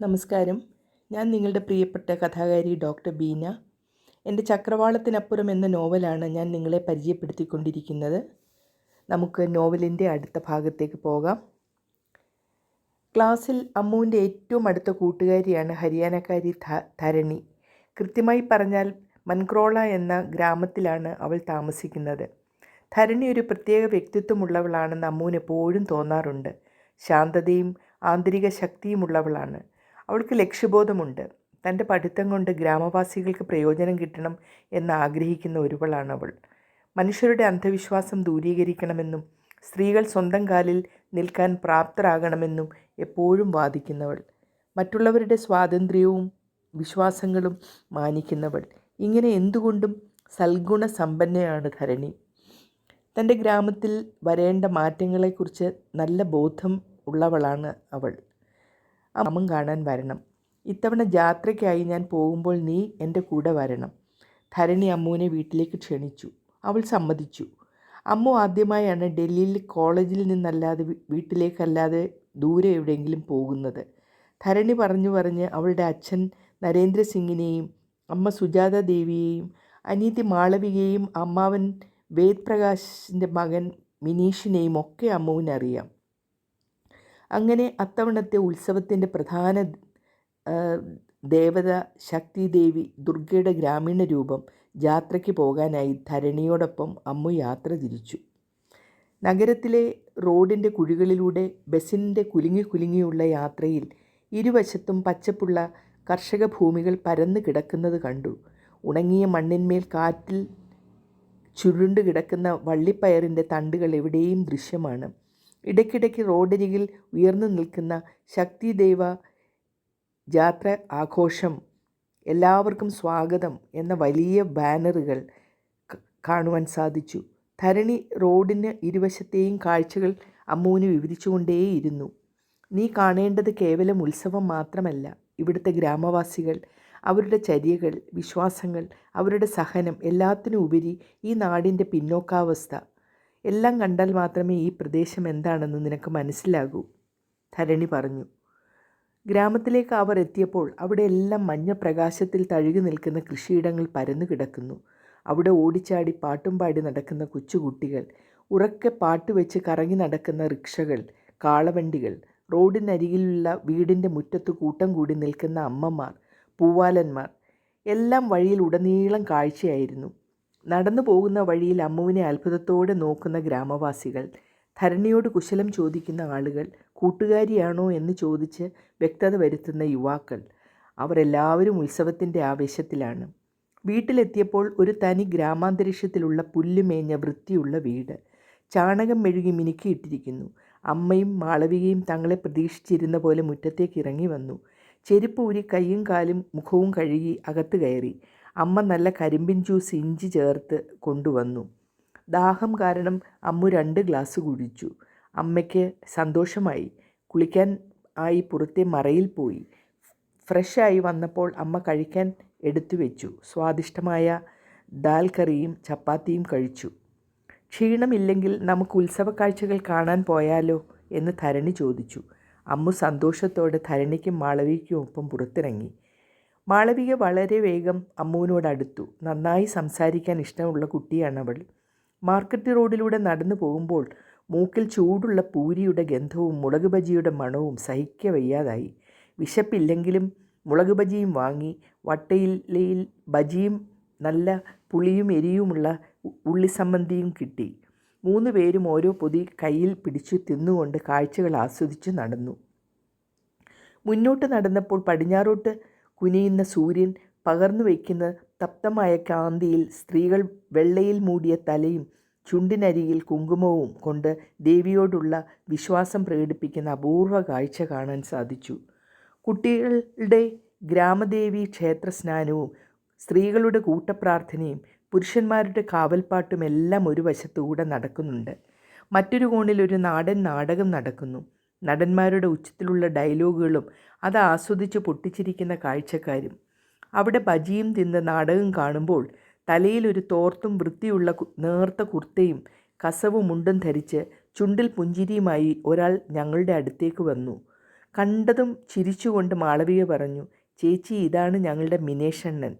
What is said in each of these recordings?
നമസ്കാരം. ഞാൻ നിങ്ങളുടെ പ്രിയപ്പെട്ട കഥാകാരി ഡോക്ടർ ബീന. എന്റെ ചക്രവാളത്തിനപ്പുറം എന്ന നോവലാണ് ഞാൻ നിങ്ങളെ പരിചയപ്പെടുത്തിക്കൊണ്ടിരിക്കുന്നത്. നമുക്ക് നോവലിന്റെ അടുത്ത ഭാഗത്തേക്ക് പോകാം. ക്ലാസ്സിൽ അമ്മുവിന്റെ ഏറ്റവും അടുത്ത കൂട്ടുകാരിയാണ് ഹരിയാനക്കാരി ധരണി. കൃത്യമായി പറഞ്ഞാൽ മൻക്രോള എന്ന ഗ്രാമത്തിലാണ് അവൾ താമസിക്കുന്നത്. ധരണി ഒരു പ്രത്യേക വ്യക്തിത്വമുള്ളവളാണെന്ന് അമ്മുവിന് എപ്പോഴും തോന്നാറുണ്ട്. ശാന്തതയും ആന്തരിക ശക്തിയുമുള്ളവളാണ്. അവൾക്ക് ലക്ഷ്യബോധമുണ്ട്. തന്റെ പഠിത്തം കൊണ്ട് ഗ്രാമവാസികൾക്ക് പ്രയോജനം കിട്ടണം എന്ന് ആഗ്രഹിക്കുന്ന ഒരുവളാണ് അവൾ മനുഷ്യരുടെ അന്ധവിശ്വാസം ദൂരീകരിക്കണമെന്നും സ്ത്രീകൾ സ്വന്തം കാലിൽ നിൽക്കാൻ പ്രാപ്തരാകണമെന്നും എപ്പോഴും വാദിക്കുന്നവൾ. മറ്റുള്ളവരുടെ സ്വാതന്ത്ര്യവും വിശ്വാസങ്ങളും മാനിക്കുന്നവൾ. ഇങ്ങനെ എന്തുകൊണ്ടും സൽഗുണ സമ്പന്നയാണ് ധരണി. തന്റെ ഗ്രാമത്തിൽ വരേണ്ട മാറ്റങ്ങളെക്കുറിച്ച് നല്ല ബോധം ഉള്ളവളാണ് അവൾ. അമ്മം കാണാൻ വരണം. ഇത്തവണ ജാത്രയ്ക്കായി ഞാൻ പോകുമ്പോൾ നീ എന്റെ കൂടെ വരണം. ധരണി അമ്മുവിനെ വീട്ടിലേക്ക് ക്ഷണിച്ചു. അവൾ സമ്മതിച്ചു. അമ്മു ആദ്യമായാണ് ഡൽഹിയിൽ കോളേജിൽ നിന്നല്ലാതെ വീട്ടിലേക്കല്ലാതെ ദൂരെ എവിടെയെങ്കിലും പോകുന്നത്. ധരണി പറഞ്ഞു പറഞ്ഞ് അവളുടെ അച്ഛൻ നരേന്ദ്രസിംഗിനെയും അമ്മ സുജാത ദേവിയെയും അനീതി മാളവികയെയും അമ്മാവൻ വേദ് പ്രകാശിന്റെ മകൻ മിനീഷിനെയും ഒക്കെ അമ്മുവിനറിയാം. അങ്ങനെ അത്തവണത്തെ ഉത്സവത്തിന്റെ പ്രധാന ദേവത ശക്തിദേവി ദുർഗയുടെ ഗ്രാമീണ രൂപം ജാത്രയ്ക്ക് പോകാനായി ധരണിയോടൊപ്പം അമ്മു യാത്ര തിരിച്ചു. നഗരത്തിലെ റോഡിന്റെ കുഴികളിലൂടെ ബസ്സിന്റെ കുലുങ്ങി കുലുങ്ങിയുള്ള യാത്രയിൽ ഇരുവശത്തും പച്ചപ്പുള്ള കർഷക ഭൂമികൾ പരന്നു കിടക്കുന്നത് കണ്ടു. ഉണങ്ങിയ മണ്ണിന്മേൽ കാറ്റിൽ ചുരുണ്ടു കിടക്കുന്ന വള്ളിപ്പയറിന്റെ തണ്ടുകൾ എവിടെയും ദൃശ്യമാണ്. ഇടയ്ക്കിടയ്ക്ക് റോഡരികിൽ ഉയർന്നു നിൽക്കുന്ന ശക്തിദേവ ജാത്ര ആഘോഷം എല്ലാവർക്കും സ്വാഗതം എന്ന വലിയ ബാനറുകൾ കാണുവാൻ സാധിച്ചു. ധരണി റോഡിന് ഇരുവശത്തെയും കാഴ്ചകൾ അമ്മുവിന് വിവരിച്ചുകൊണ്ടേയിരുന്നു. നീ കാണേണ്ടത് കേവലം ഉത്സവം മാത്രമല്ല ഇവിടുത്തെ ഗ്രാമവാസികൾ അവരുടെ ചര്യകൾ വിശ്വാസങ്ങൾ അവരുടെ സഹനം എല്ലാത്തിനും ഉപരി ഈ നാടിന്റെ പിന്നോക്കാവസ്ഥ. എല്ലാം കണ്ടാൽ മാത്രമേ ഈ പ്രദേശം എന്താണെന്ന് നിനക്ക് മനസ്സിലാകൂ ധരണി പറഞ്ഞു. ഗ്രാമത്തിലേക്ക് അവർ എത്തിയപ്പോൾ അവിടെ എല്ലാം മഞ്ഞ പ്രകാശത്തിൽ തഴുകി നിൽക്കുന്ന കൃഷിയിടങ്ങൾ പരന്നു കിടക്കുന്നു. അവിടെ ഓടിച്ചാടി പാട്ടും പാടി നടക്കുന്ന കൊച്ചുകുട്ടികൾ ഉറക്കെ പാട്ട് വെച്ച് കറങ്ങി നടക്കുന്ന റിക്ഷകൾ കാളവണ്ടികൾ റോഡിനരികിലുള്ള വീടിന്റെ മുറ്റത്ത് കൂട്ടം കൂടി നിൽക്കുന്ന അമ്മമാർ പൂവാലന്മാർ എല്ലാം വഴിയിൽ ഉടനീളം കാഴ്ചയായിരുന്നു. നടന്നു പോകുന്ന വഴിയിൽ അമ്മുവിനെ അത്ഭുതത്തോടെ നോക്കുന്ന ഗ്രാമവാസികൾ ധരണിയോട് കുശലം ചോദിക്കുന്ന ആളുകൾ കൂട്ടുകാരിയാണോ എന്ന് ചോദിച്ച് വ്യക്തത വരുത്തുന്ന യുവാക്കൾ. അവരെല്ലാവരും ഉത്സവത്തിന്റെ ആവേശത്തിലാണ്. വീട്ടിലെത്തിയപ്പോൾ ഒരു തനി ഗ്രാമാന്തരീക്ഷത്തിലുള്ള പുല്ലുമേഞ്ഞ വൃത്തിയുള്ള വീട്. ചാണകം മെഴുകി മിനുക്കിയിട്ടിരിക്കുന്നു. അമ്മയും മാളവികയും തങ്ങളെ പ്രതീക്ഷിച്ചിരുന്ന പോലെ മുറ്റത്തേക്ക് ഇറങ്ങി വന്നു. ചെരുപ്പ് ഊരി കാലും മുഖവും കഴുകി അകത്ത് കയറി. അമ്മ നല്ല കരിമ്പിൻ ജ്യൂസ് ഇഞ്ചി ചേർത്ത് കൊണ്ടുവന്നു. ദാഹം കാരണം അമ്മു രണ്ട് ഗ്ലാസ് കുടിച്ചു. അമ്മയ്ക്ക് സന്തോഷമായി. കുളിക്കാൻ ആയി പുറത്തെ മറയിൽ പോയി. ഫ്രഷായി വന്നപ്പോൾ അമ്മ കഴിക്കാൻ എടുത്തു വെച്ചു. സ്വാദിഷ്ടമായ ദാൽ കറിയും ചപ്പാത്തിയും കഴിച്ചു. ക്ഷീണമില്ലെങ്കിൽ നമുക്ക് ഉത്സവ കാഴ്ചകൾ കാണാൻ പോയാലോ എന്ന് ധരണി ചോദിച്ചു. അമ്മു സന്തോഷത്തോടെ ധരണിക്കും മാളവിക്കും ഒപ്പം പുറത്തിറങ്ങി. മാളവിക വളരെ വേഗം അമ്മുവിനോട് അടുത്തു നന്നായി സംസാരിക്കാൻ ഇഷ്ടമുള്ള കുട്ടിയാണ് അവൾ മാർക്കറ്റ് റോഡിലൂടെ നടന്നു പോകുമ്പോൾ മൂക്കിൽ ചൂടുള്ള പൂരിയുടെ ഗന്ധവും മുളക് ബജിയുടെ മണവും സഹിക്ക വയ്യാതായി. വിശപ്പില്ലെങ്കിലും മുളക് ബജിയും വാങ്ങി വട്ടയിലയിൽ ബജിയും നല്ല പുളിയും എരിയുമുള്ള ഉള്ളിസമ്മന്തിയും കിട്ടി. മൂന്ന് പേരും ഓരോ പൊതി കയ്യിൽ പിടിച്ചു തിന്നുകൊണ്ട് കാഴ്ചകൾ ആസ്വദിച്ചു നടന്നു. മുന്നോട്ട് നടന്നപ്പോൾ പടിഞ്ഞാറോട്ട് കുനിയുന്ന സൂര്യൻ പകർന്നു വയ്ക്കുന്ന തപ്തമായ കാന്തിയിൽ സ്ത്രീകൾ വെള്ളയിൽ മൂടിയ തലയും ചുണ്ടിനരിയിൽ കുങ്കുമവും കൊണ്ട് ദേവിയോടുള്ള വിശ്വാസം പ്രകടിപ്പിക്കുന്ന അപൂർവ കാഴ്ച കാണാൻ സാധിച്ചു. കുട്ടികളുടെ ഗ്രാമദേവി ക്ഷേത്ര സ്നാനവും സ്ത്രീകളുടെ കൂട്ടപ്രാർത്ഥനയും പുരുഷന്മാരുടെ കാവൽപ്പാട്ടും എല്ലാം ഒരു വശത്തുകൂടെ നടക്കുന്നുണ്ട്. മറ്റൊരു കോണിൽ ഒരു നാടൻ നാടകം നടക്കുന്നു. നടന്മാരുടെ ഉച്ചത്തിലുള്ള ഡയലോഗുകളും അത് ആസ്വദിച്ച് പൊട്ടിച്ചിരിക്കുന്ന കാഴ്ചക്കാരും അവിടെ ബജിയും തിന്ന് നാടകം കാണുമ്പോൾ തലയിൽ ഒരു തോർത്തും വൃത്തിയുള്ള നേർത്ത കുർത്തയും കസവും മുണ്ടും ധരിച്ച് ചുണ്ടിൽ പുഞ്ചിരിയുമായി ഒരാൾ ഞങ്ങളുടെ അടുത്തേക്ക് വന്നു. കണ്ടതും ചിരിച്ചുകൊണ്ട് മാളവിക പറഞ്ഞു ചേച്ചി ഇതാണ് ഞങ്ങളുടെ മിനേഷണ്ണൻ.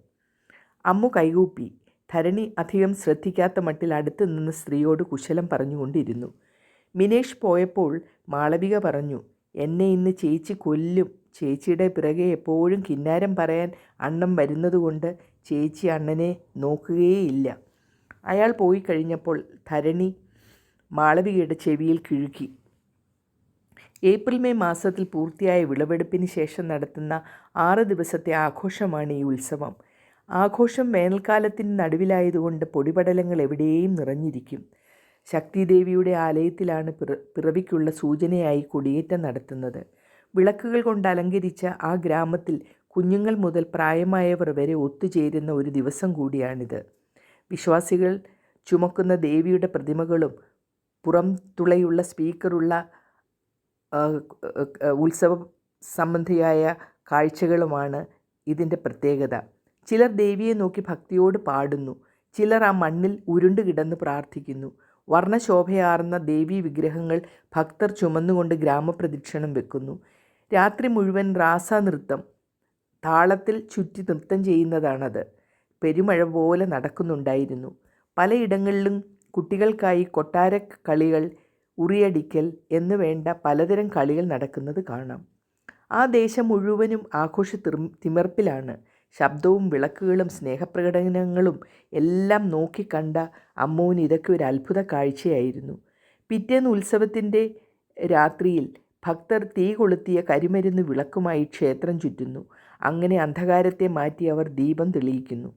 അമ്മു കൈകൂപ്പി. ധരണി അധികം ശ്രദ്ധിക്കാത്ത മട്ടിൽ അടുത്ത് നിന്ന് സ്ത്രീയോട് കുശലം പറഞ്ഞുകൊണ്ടിരുന്നു. മിനേഷ് പോയപ്പോൾ മാളവിക പറഞ്ഞു എന്നെ ഇന്ന് ചേച്ചി കൊല്ലും. ചേച്ചിയുടെ പിറകെ എപ്പോഴും കിന്നാരം പറയാൻ അണ്ണം വരുന്നതുകൊണ്ട് ചേച്ചി അണ്ണനെ നോക്കുകയേയില്ല. അയാൾ പോയി കഴിഞ്ഞപ്പോൾ ധരണി മാളവികയുടെ ചെവിയിൽ കിഴുക്കി. ഏപ്രിൽ മെയ് മാസത്തിൽ പൂർത്തിയായ വിളവെടുപ്പിന് ശേഷം നടത്തുന്ന ആറ് ദിവസത്തെ ആഘോഷമാണ് ഈ ഉത്സവം. ആഘോഷം വേനൽക്കാലത്തിന് നടുവിലായതുകൊണ്ട് പൊടിപടലങ്ങൾ എവിടെയും നിറഞ്ഞിരിക്കും. ശക്തിദേവിയുടെ ആലയത്തിലാണ് പിറ പിറവിക്കുള്ള സൂചനയായി കൊടിയേറ്റം നടത്തുന്നത്. വിളക്കുകൾ കൊണ്ട് അലങ്കരിച്ച ആ ഗ്രാമത്തിൽ കുഞ്ഞുങ്ങൾ മുതൽ പ്രായമായവർ വരെ ഒത്തുചേരുന്ന ഒരു ദിവസം കൂടിയാണിത്. വിശ്വാസികൾ ചുമക്കുന്ന ദേവിയുടെ പ്രതിമകളും പുറം തുളയുള്ള സ്പീക്കറുള്ള ഉത്സവ സംബന്ധിയായ കാഴ്ചകളുമാണ് ഇതിന്റെ പ്രത്യേകത. ചിലർ ദേവിയെ നോക്കി ഭക്തിയോട് പാടുന്നു ചിലർ ആ മണ്ണിൽ ഉരുണ്ട് കിടന്ന് പ്രാർത്ഥിക്കുന്നു. വർണശോഭയാർന്ന ദേവീ വിഗ്രഹങ്ങൾ ഭക്തർ ചുമന്നുകൊണ്ട് ഗ്രാമപ്രദക്ഷിണം വെക്കുന്നു. രാത്രി മുഴുവൻ റാസ നൃത്തം താളത്തിൽ ചുറ്റി നൃത്തം ചെയ്യുന്നതാണത്. പെരുമഴ പോലെ നടക്കുന്നുണ്ടായിരുന്നു. പലയിടങ്ങളിലും കുട്ടികൾക്കായി കൊട്ടാര കളികൾ ഉറിയടിക്കൽ എന്ന് വേണ്ട പലതരം കളികൾ നടക്കുന്നത് കാണാം. ആ ദേശം മുഴുവനും ആഘോഷ തിമിർപ്പിലാണ്. ശബ്ദവും വിളക്കുകളും സ്നേഹപ്രകടനങ്ങളും എല്ലാം നോക്കിക്കണ്ട അമ്മുവിന് ഇതൊക്കെ ഒരു അത്ഭുത കാഴ്ചയായിരുന്നു. പിറ്റേന്ന് ഉത്സവത്തിന്റെ രാത്രിയിൽ ഭക്തർ തീ കൊളുത്തിയ കരിമരുന്ന് വിളക്കുമായി ക്ഷേത്രം ചുറ്റുന്നു. അങ്ങനെ അന്ധകാരത്തെ മാറ്റി അവർ ദീപം തെളിയിക്കുന്നു.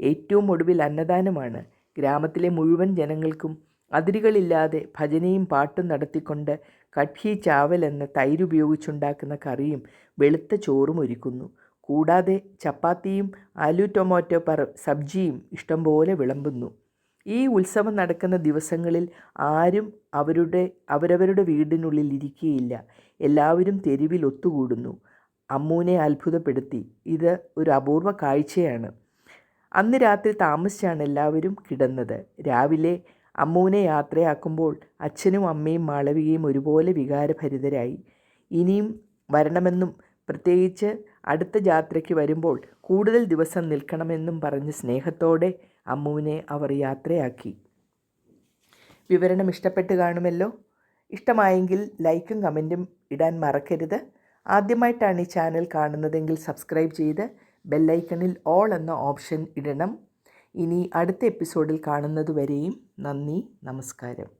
ഏറ്റവും ഒടുവിൽ അന്നദാനമാണ്. ഗ്രാമത്തിലെ മുഴുവൻ ജനങ്ങൾക്കും അതിരുകളില്ലാതെ ഭജനയും പാട്ടും നടത്തിക്കൊണ്ട് കഠി ചാവൽ എന്ന തൈരുപയോഗിച്ചുണ്ടാക്കുന്ന കറിയും വെളുത്ത ചോറും ഒരുക്കുന്നു. കൂടാതെ ചപ്പാത്തിയും ആലു ടൊമാറ്റോ പറ സബ്ജിയും ഇഷ്ടംപോലെ വിളമ്പുന്നു. ഈ ഉത്സവം നടക്കുന്ന ദിവസങ്ങളിൽ ആരും അവരുടെ അവരവരുടെ വീടിനുള്ളിൽ ഇരിക്കുകയില്ല. എല്ലാവരും തെരുവിൽ ഒത്തുകൂടുന്നു. അമ്മൂനെ അത്ഭുതപ്പെടുത്തി. ഇത് ഒരു അപൂർവ കാഴ്ചയാണ്. അന്ന് രാത്രി താമസിച്ചാണ് എല്ലാവരും കിടന്നത്. രാവിലെ അമ്മൂനെ യാത്രയാക്കുമ്പോൾ അച്ഛനും അമ്മയും മാളവികയും ഒരുപോലെ വികാരഭരിതരായി. ഇനിയും വരണമെന്നും പ്രത്യേകിച്ച് അടുത്ത ജാത്രയ്ക്ക് വരുമ്പോൾ കൂടുതൽ ദിവസം നിൽക്കണമെന്നും പറഞ്ഞ് സ്നേഹത്തോടെ അമ്മുവിനെ അവർ യാത്രയാക്കി. വിവരണം ഇഷ്ടപ്പെട്ട് കാണുമല്ലോ? ഇഷ്ടമായെങ്കിൽ ലൈക്കും കമന്റും ഇടാൻ മറക്കരുത്. ആദ്യമായിട്ടാണ് ഈ ചാനൽ കാണുന്നതെങ്കിൽ സബ്സ്ക്രൈബ് ചെയ്ത് ബെല്ലൈക്കണിൽ ഓൾ എന്ന ഓപ്ഷൻ ഇടണം. ഇനി അടുത്ത എപ്പിസോഡിൽ കാണുന്നതുവരെയും നന്ദി നമസ്കാരം.